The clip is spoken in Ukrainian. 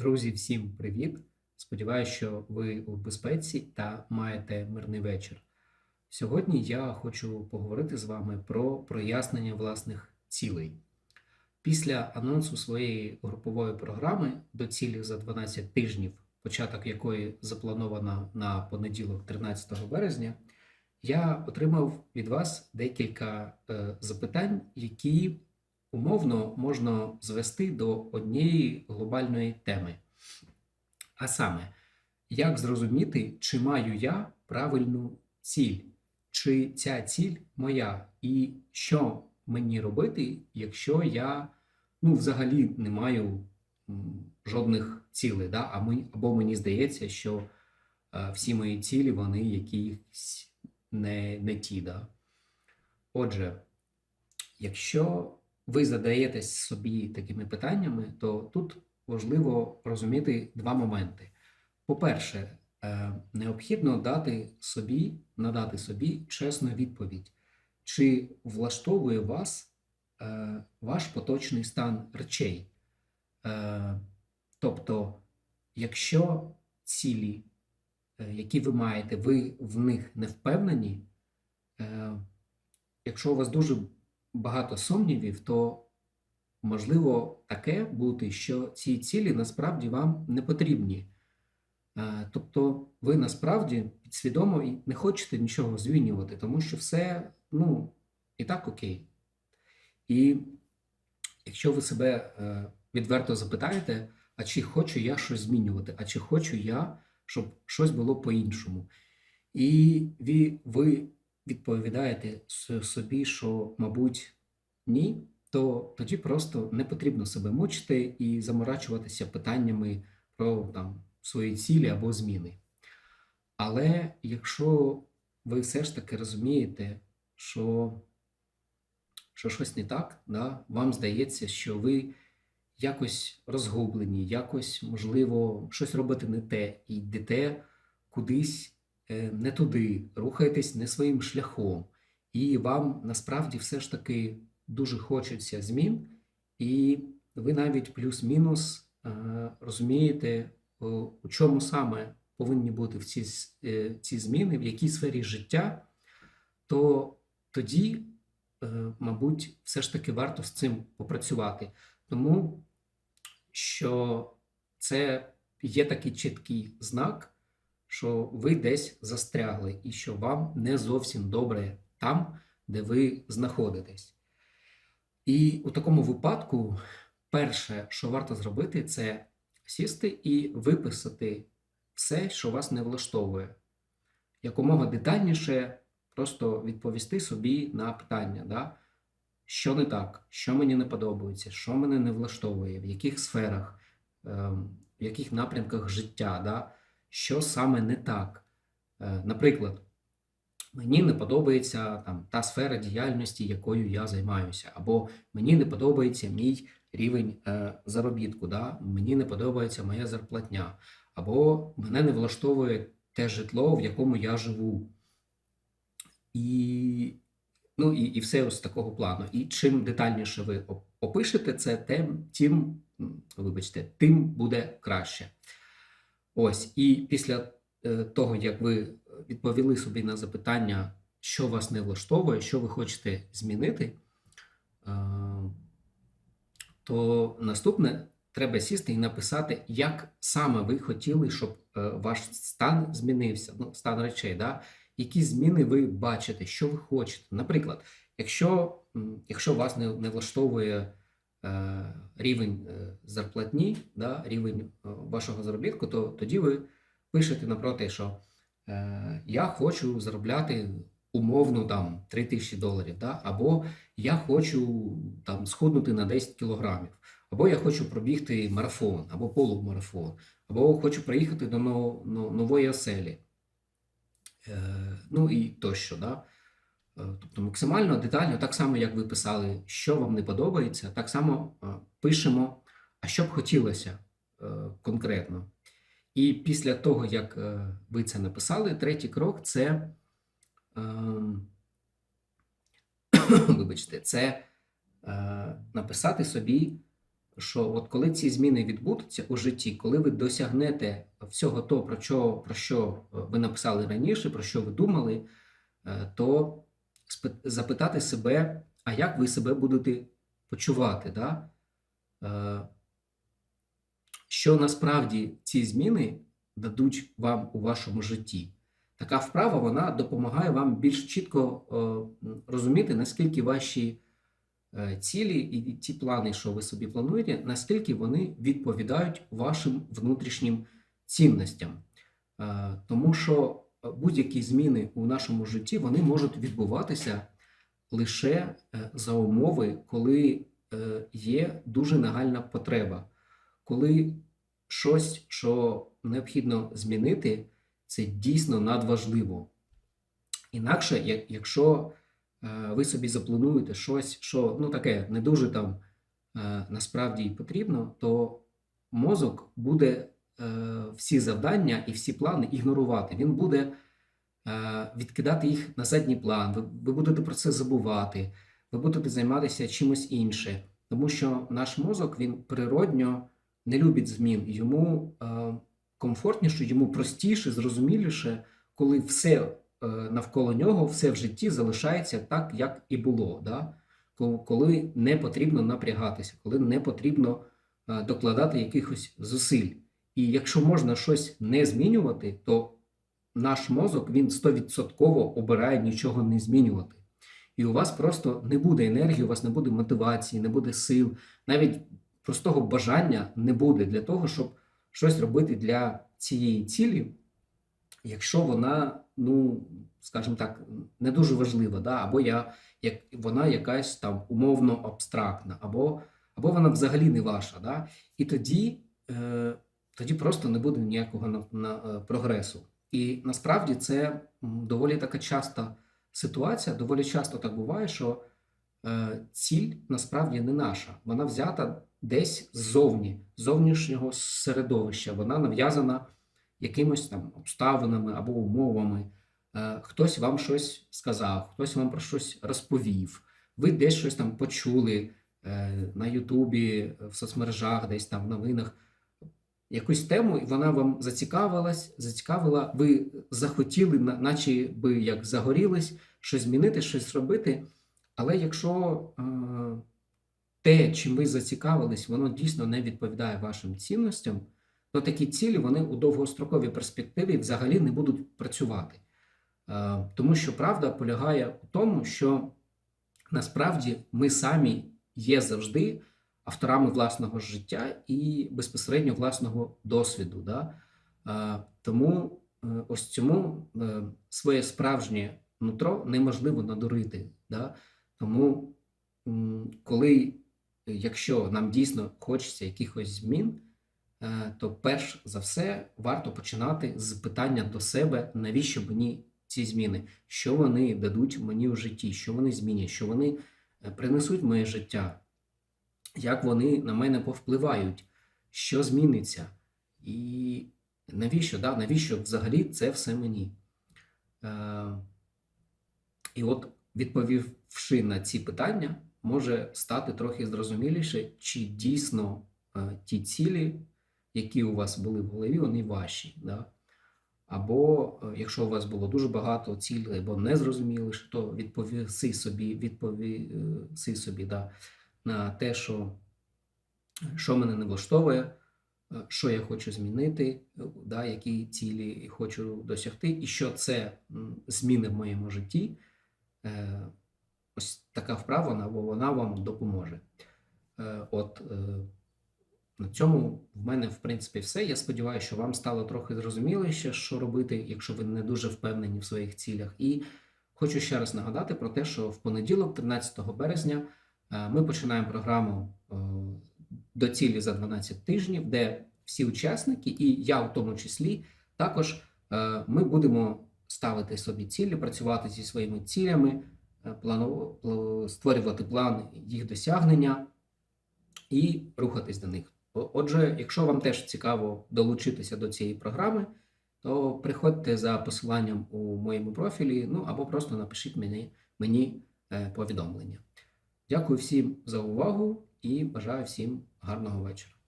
Друзі, всім привіт! Сподіваюся, що ви у безпеці та маєте мирний вечір. Сьогодні я хочу поговорити з вами про прояснення власних цілей. Після анонсу своєї групової програми до цілі за 12 тижнів, початок якої заплановано на понеділок, 13 березня, я отримав від вас декілька е, запитань, які умовно можна звести до однієї глобальної теми. А саме, як зрозуміти, чи маю я правильну ціль, чи ця ціль моя, і що мені робити, якщо я ну, взагалі не маю жодних цілей, да? або мені здається, що е, всі мої цілі вони якісь не, не ті. Да? Отже, якщо ви задаєтесь собі такими питаннями, то тут важливо розуміти два моменти. По-перше, е, необхідно дати собі, надати собі чесну відповідь, чи влаштовує вас е, ваш поточний стан речей. Е, Тобто, якщо цілі, які ви маєте, ви в них не впевнені, якщо у вас дуже багато сумнівів, то можливо таке бути, що ці цілі насправді вам не потрібні. Е, Тобто ви насправді підсвідомо і не хочете нічого змінювати, тому що все ну, і так окей. І якщо ви себе е, відверто запитаєте, а чи хочу я щось змінювати, а чи хочу я, щоб щось було по-іншому. І ви, ви відповідаєте собі, що, мабуть, ні, то тоді просто не потрібно себе мучити і заморачуватися питаннями про там, свої цілі або зміни. Але якщо ви все ж таки розумієте, що, що щось не так, да, вам здається, що ви якось розгублені, якось, можливо, щось робите не те і йдете кудись не туди, рухаєтесь не своїм шляхом, і вам насправді все ж таки дуже хочеться змін, і ви навіть плюс-мінус е, розумієте, у чому саме повинні бути в ці, е, ці зміни, в якій сфері життя, то тоді, е, мабуть, все ж таки варто з цим попрацювати. Тому що це є такий чіткий знак, що ви десь застрягли і що вам не зовсім добре там, де ви знаходитесь. І у такому випадку, перше, що варто зробити, це сісти і виписати все, що вас не влаштовує. Якомога детальніше просто відповісти собі на питання, да? що не так, що мені не подобається, що мене не влаштовує, в яких сферах, ем, в яких напрямках життя, да? Що саме не так. Е, Наприклад, мені не подобається там, та сфера діяльності, якою я займаюся, або мені не подобається мій рівень е, заробітку, да? мені не подобається моя зарплатня, або мене не влаштовує те житло, в якому я живу. І, ну, і, і все ось такого плану. І чим детальніше ви опишете це, тим, тим, вибачте, тим буде краще. Ось, і після е, того, як ви відповіли собі на запитання, що вас не влаштовує, що ви хочете змінити, е, то наступне треба сісти і написати, як саме ви хотіли, щоб е, ваш стан змінився, ну, стан речей, да? які зміни ви бачите, що ви хочете. Наприклад, якщо, якщо вас не, не влаштовує рівень е, зарплатні, да, рівень е, вашого заробітку, то тоді ви пишете напроти, що е, я хочу заробляти умовно там 3 тисячі доларів, да, або я хочу там схуднути на 10 кілограмів, або я хочу пробігти марафон, або полумарафон, або хочу приїхати до но- но- нової оселі. Е, ну і тощо, да. Е, Тобто максимально детально, так само, як ви писали, що вам не подобається, так само е, пишемо, а що б хотілося е, конкретно. І після того, як ви це написали, третій крок це, ем, вибачте, це написати собі що от коли ці зміни відбудуться у житті, коли ви досягнете всього того, про що, про що ви написали раніше, про що ви думали, то запитати себе, а як ви себе будете почувати? Да? Е, Що насправді ці зміни дадуть вам у вашому житті? Така вправа вона допомагає вам більш чітко е, розуміти, наскільки ваші е, цілі і ті плани, що ви собі плануєте, наскільки вони відповідають вашим внутрішнім цінностям. Тому що будь-які зміни у нашому житті вони можуть відбуватися лише е, за умови, коли е, є дуже нагальна потреба, коли щось, що необхідно змінити, це дійсно надважливо. Інакше, якщо е, ви собі заплануєте щось, що ну таке не дуже там насправді потрібно, то мозок буде всі завдання і всі плани ігнорувати. Він буде е, відкидати їх на задній план. Ви, ви будете про це забувати, ви будете займатися чимось інше, тому що наш мозок він природньо не любить змін. Йому е, комфортніше, йому простіше, зрозуміліше, коли все е, навколо нього, все в житті залишається так, як і було. Да? Коли не потрібно напрягатися, коли не потрібно е, докладати якихось зусиль. І якщо можна щось не змінювати, то наш мозок він 100% обирає нічого не змінювати. І у вас просто не буде енергії, у вас не буде мотивації, не буде сил, навіть простого бажання не буде для того, щоб щось робити для цієї цілі, якщо вона, ну, скажімо так, не дуже важлива, да? або я, як, вона якась там умовно абстрактна, або, або вона взагалі не ваша. Да? І тоді, е, тоді просто не буде ніякого на, на, е, прогресу. І насправді це доволі така часта ситуація, доволі часто так буває, що е, ціль насправді не наша. Вона взята десь ззовні, зовнішнього середовища. Вона нав'язана якимось там обставинами або умовами. Е, Хтось вам щось сказав, хтось вам про щось розповів. Ви десь щось там почули е, на Ютубі, в соцмережах, десь там в новинах. Якусь тему, і вона вам зацікавилась, зацікавила, ви захотіли, наче би як загорілись, щось змінити, щось робити. Але якщо е, те, чим ви зацікавились, воно дійсно не відповідає вашим цінностям, то такі цілі вони у довгостроковій перспективі взагалі не будуть працювати. Е, Тому що правда полягає у тому, що насправді ми самі є завжди авторами власного життя і безпосередньо власного досвіду. Да? Е, Тому е, ось цьому е, своє справжнє нутро неможливо надурити. Да? Тому, коли, якщо нам дійсно хочеться якихось змін, то перш за все варто починати з питання до себе, навіщо мені ці зміни, що вони дадуть мені у житті, що вони змінять, що вони принесуть в моє життя, як вони на мене повпливають, що зміниться, і навіщо, да, навіщо взагалі це все мені. Е, і от, відповівши на ці питання, може стати трохи зрозуміліше, чи дійсно е, ті цілі, які у вас були в голові, вони ваші. Да? Або е, якщо у вас було дуже багато цілей, або не зрозуміли, то відповіси собі, відповіси собі да, на те, що, що мене не влаштовує, е, що я хочу змінити, е, да, які цілі хочу досягти, і що це зміни в моєму житті. Е, Ось така вправа, бо вона вам допоможе. От на цьому в мене, в принципі, все. Я сподіваюся, що вам стало трохи зрозуміліше, що робити, якщо ви не дуже впевнені в своїх цілях. І хочу ще раз нагадати про те, що в понеділок, 13 березня, ми починаємо програму е, до цілі за 12 тижнів, де всі учасники, і я в тому числі, також е, ми будемо ставити собі цілі, працювати зі своїми цілями, е, створювати план їх досягнення і рухатись до них. Отже, якщо вам теж цікаво долучитися до цієї програми, то приходьте за посиланням у моєму профілі, ну або просто напишіть мені, мені е, повідомлення. Дякую всім за увагу і бажаю всім гарного вечора.